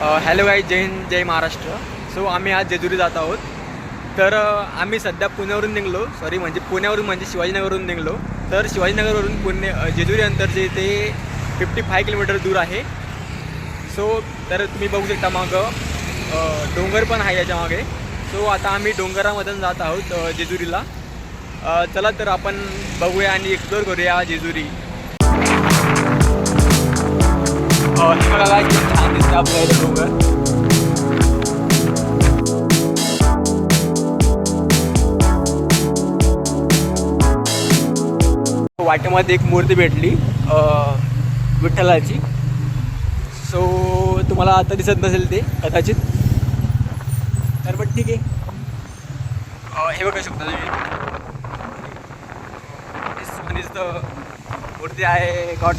Hello guys जय हिंद जय Maharashtra. So आम्ही आज जेजुरी जात आहोत. तर आम्ही सध्या पुण्यावरून निघलो. सॉरी म्हणजे पुण्यावरून म्हणजे शिवाजीनगरवरून निघलो. तर शिवाजीनगरवरून पुणे जेजुरी जेजुरी अंतरचे इथे फिफ्टी फाय किलोमीटर दूर आहे. सो तर तुम्ही बघू शकता मागं डोंगर पण आहे याच्या मागे. सो आता आम्ही डोंगरामधून जात आहोत जेजुरीला. चला तर आपण बघूया आणि एक्सप्लोर करूया जेजुरी. अ, हे बघा काय किती छान इथे डोंगर वाटेमध्ये एक मूर्ती भेटली विठ्ठलाची. सो तुम्हाला आता दिसत नसेल ते कदाचित. तर पण ठीक आहे. हे बघू शकता तुम्ही. Uh, मूर्ती आहे गॉड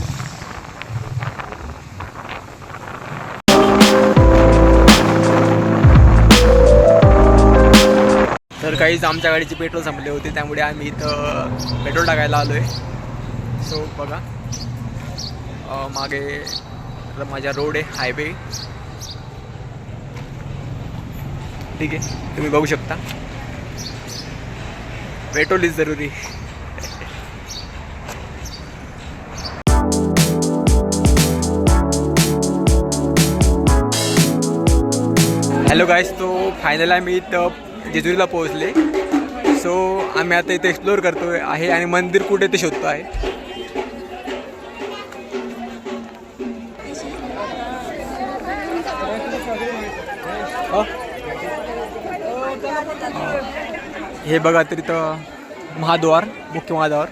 काहीच आमच्या गाडीचे पेट्रोल संपले होते त्यामुळे आम्ही इथं पेट्रोल टाकायला आलो आहे सो बघा मागे र- माझ्या रोड आहे हायवे ठीक आहे तुम्ही बघू शकता. पेट्रोल इज जरुरी. हॅलो गाईस तो फायनल आम्ही इथं जेजुरीला पोहोचले. सो आम्ही आता इथे एक्सप्लोअर करतो आहे आणि मंदिर कुठे ते शोधतो आहे हो. अ? हो. हे बघा तर इथं महाद्वार मुख्य महाद्वार.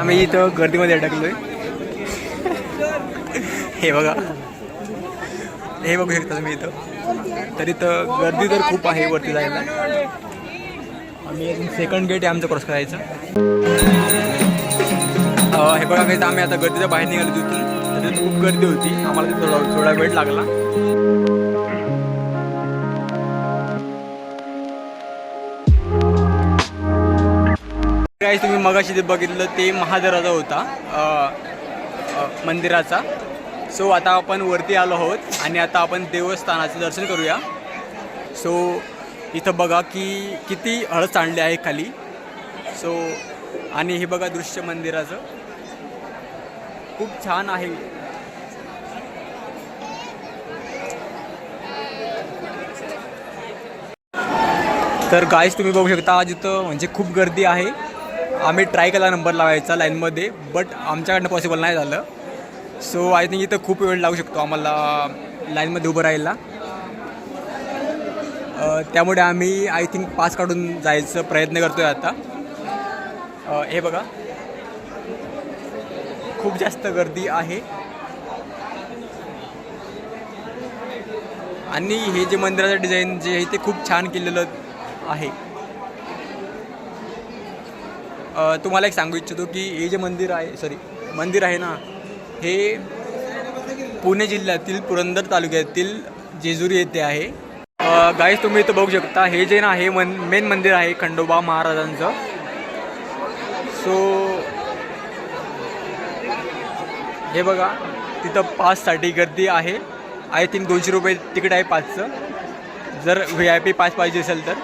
आम्ही इथं गर्दीमध्ये अडकलोय. हे बघा. हे बघू शकता तुम्ही इथं. तर इथं गर्दी तर खूप आहे वरती जायला. आम्ही सेकंड गेट आहे आमचं क्रॉस करायचं. हे बघा काही आम्ही आता गर्दीच्या बाहेर निघालो तिथून. तर खूप गर्दी होती. आम्हाला तिथं थोडा थोडा वेळ लागला. काही तुम्ही मगाशी ते बघितलं ते महादराजा होता मंदिराचा. सो आता आपण वरती आलो आहोत आणि आता आपण देवस्थानाचं दर्शन करूया. सो इथं बघा की किती हळद सांडले आहे खाली. सो आणि हे बघा दृश्य मंदिराचं. खूप छान आहे. तर गायस तुम्ही बघू शकता आज इथं म्हणजे खूप गर्दी आहे. आम्ही ट्राय केला नंबर लावायचा लाईनमध्ये बट आमच्याकडनं पॉसिबल नाही झालं. सो आय थिंक इथं खूप वेळ लागू शकतो आम्हाला लाईनमध्ये उभं राहायला. त्यामुळे आम्ही आय थिंक पास काढून जायचं प्रयत्न करतो आहे आता हे बघा. खूप जास्त गर्दी आहे. आणि हे जे मंदिराचं डिझाईन जे आहे ते खूप छान केलेलं आहे. तुम्हाला एक सांगू इच्छितो की हे जे मंदिर आहे सॉरी मंदिर आहे ना हे पुणे जिल्ह्यातील पुरंदर तालुक्यातील जेजुरी येथे आहे. गाईज तुम्ही इथं बघू शकता हे जे ना हे मन मेन मंदिर आहे खंडोबा महाराजांचं. सो हे बघा तिथं पाससाठी गर्दी आहे. आय थिंक दोनशे रुपये तिकीट आहे पाचचं. जर व्ही आय पी पाच पाहिजे असेल तर.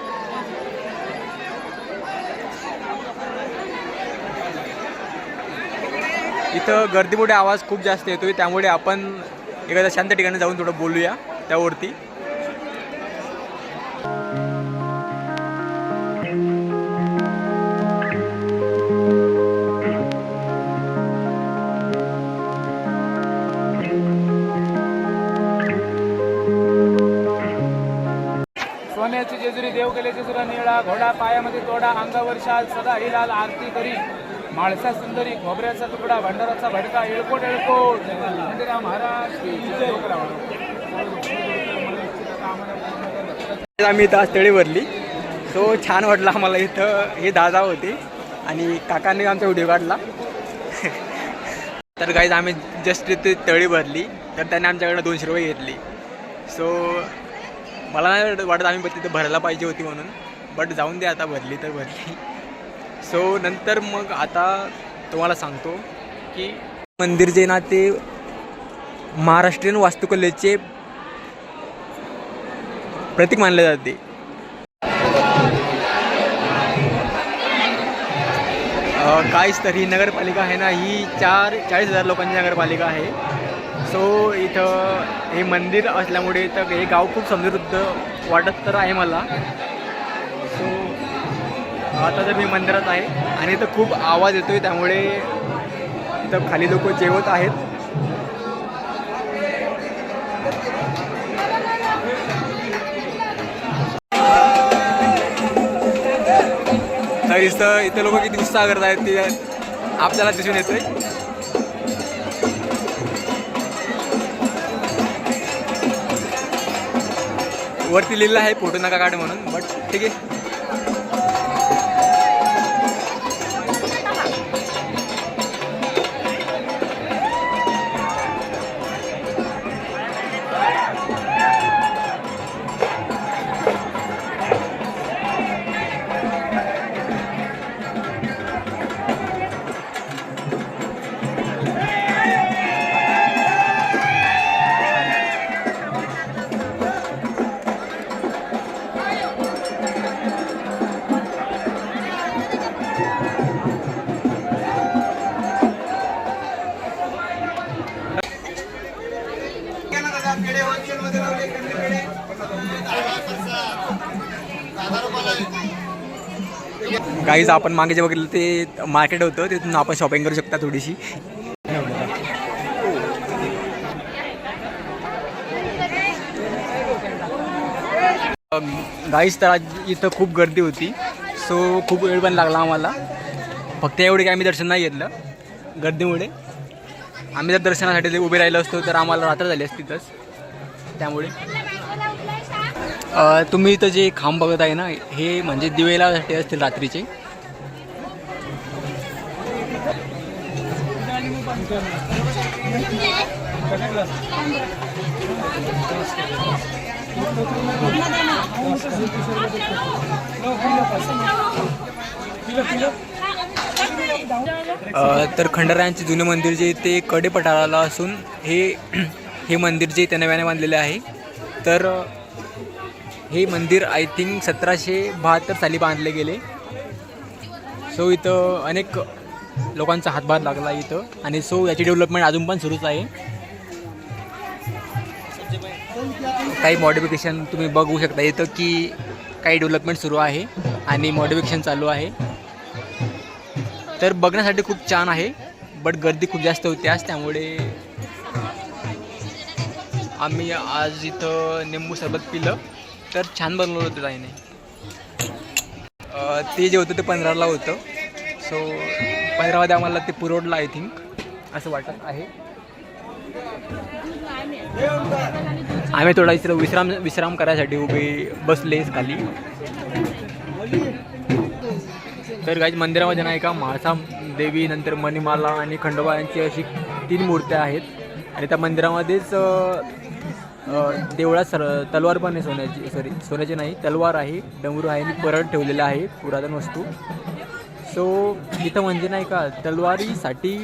इथं गर्दीमुळे आवाज खूप जास्त येतोय त्यामुळे आपण एखाद्या शांत ठिकाणी जाऊन थोडं बोलूया त्यावरती. सोन्याची जेजुरी देवगलेची सुरा निळा घोडा पायामध्ये तोडा अंगावर शाल सदा हिलाल आरती करी. माळसा सुंदरी खोबऱ्याचा तुकडा भंडाराचा भडका येळकोट येळकोट. मंदिरा महाराज आम्ही इथं आज तळी भरली. सो छान वाटला आम्हाला इथं. हे दादा होते आणि काकांनी आमचा व्हिडिओ काढला. तर गाईज आम्ही जस्ट तिथे तळी भरली. तर त्याने आमच्याकडनं दोनशे रुपये घेतली. सो मला नाही वाटत आम्ही तिथं भरायला पाहिजे होती म्हणून. बट जाऊन दे आता भरली तर भरली. सो नंतर मग आता तुम्हाला सांगतो की मंदिर जे ना ते महाराष्ट्रीयन वास्तुकलेचे प्रतीक मानले जाते. काहीच तर ही नगरपालिका आहे ना ही चार चाळीस हजार लोकांची नगरपालिका आहे. सो इथं हे मंदिर असल्यामुळे तर हे गाव खूप समृद्ध वाटत तर आहे मला. आता तर मी मंदिरात आहे आणि इथं खूप आवाज येतोय त्यामुळे इथं खाली लोक जेवत आहेत. तर इथं इथे लोक किती उत्साह करत आहेत ते आपल्याला दिसून येतोय. वरती लिहिलं आहे फोटो नका काढ म्हणून बट ठीक आहे. काहीच आपण मागे जे बघितलं ते मार्केट होतं तिथून आपण शॉपिंग करू शकता थोडीशी. Um, गाईच तर आज इथं खूप गर्दी होती. सो खूप वेळ पण लागला आम्हाला. फक्त एवढे काय आम्ही दर्शन नाही घेतलं गर्दीमुळे. आम्ही जर दर्शनासाठी उभे राहिलो असतो तर आम्हाला रात्र झाली असतीतच तिथंच त्यामुळे. तुम्ही इथं जे खांब बघत आहे ना हे म्हणजे दिवेलासाठी असतील रात्रीचे. तर खंडरायांचे जुने मंदिर जे ते कडे पठाराला असून हे हे मंदिर जे ते नव्याने बांधलेले आहे. तर हे मंदिर आय थिंक सतराशे बहात्तर साली बांधले गेले. सो इथं अनेक लोकांचा हातभार लागला इथं. आणि सो याची डेव्हलपमेंट अजून पण सुरूच आहे. काही मॉडिफिकेशन तुम्ही बघू शकता. इथं की काही डेव्हलपमेंट सुरू आहे आणि मॉडिफिकेशन चालू आहे. तर बघण्यासाठी खूप छान आहे बट गर्दी खूप जास्त होती आज त्यामुळे आम्ही आज इथं निंबू सरबत पिलं. तर छान बनवलं होतं ताईने. ते जे होतं ते पंधराला होतं. सो पंधरामध्ये आम्हाला ते पुरवडलं आय थिंक असं वाटत आहे. आम्ही थोडा इथं विश्राम विश्राम करायसाठी उभे बसलेस खाली. तर काही मंदिरामध्ये नाही का म्हाळसा देवी नंतर मणिमाला आणि खंडोबा यांची अशी तीन मूर्त्या आहेत. आणि त्या मंदिरामध्येच देवळात सर तलवार पण आहे सोन्याची सॉरी सोन्याची नाही तलवार आहे डमरू आहे आणि परत ठेवलेलं आहे पुरातन वस्तू. सो इथं म्हणजे नाही का तलवारीसाठी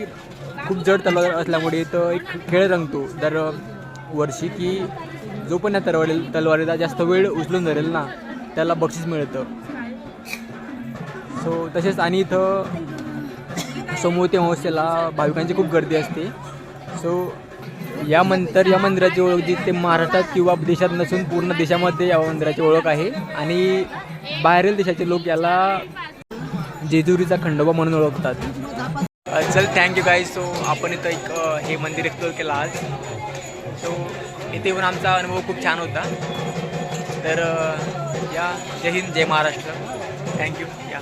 खूप जड तलवार असल्यामुळे इथं एक खेळ रंगतो. दर वर्षी की जो पण या तलवारी तलवारीला जास्त वेळ उचलून धरेल ना त्याला बक्षीस मिळतं. सो तसेच आणि इथं समोते अमावस्येला भाविकांची खूप गर्दी असते. सो या मंतर या मंदिराची ओळख जी ते महाराष्ट्रात किंवा देशात नसून पूर्ण देशामध्ये या मंदिराची ओळख आहे. आणि बाहेरील देशाचे लोक याला जेजुरीचा खंडोबा म्हणून ओळखतात. चल थँक्यू गाईज सो आपण इथं एक हे मंदिर एक्सप्लोर केलं आज. सो इथे येऊन आमचा अनुभव खूप छान होता. तर या जय हिंद जय महाराष्ट्र. थँक्यू या.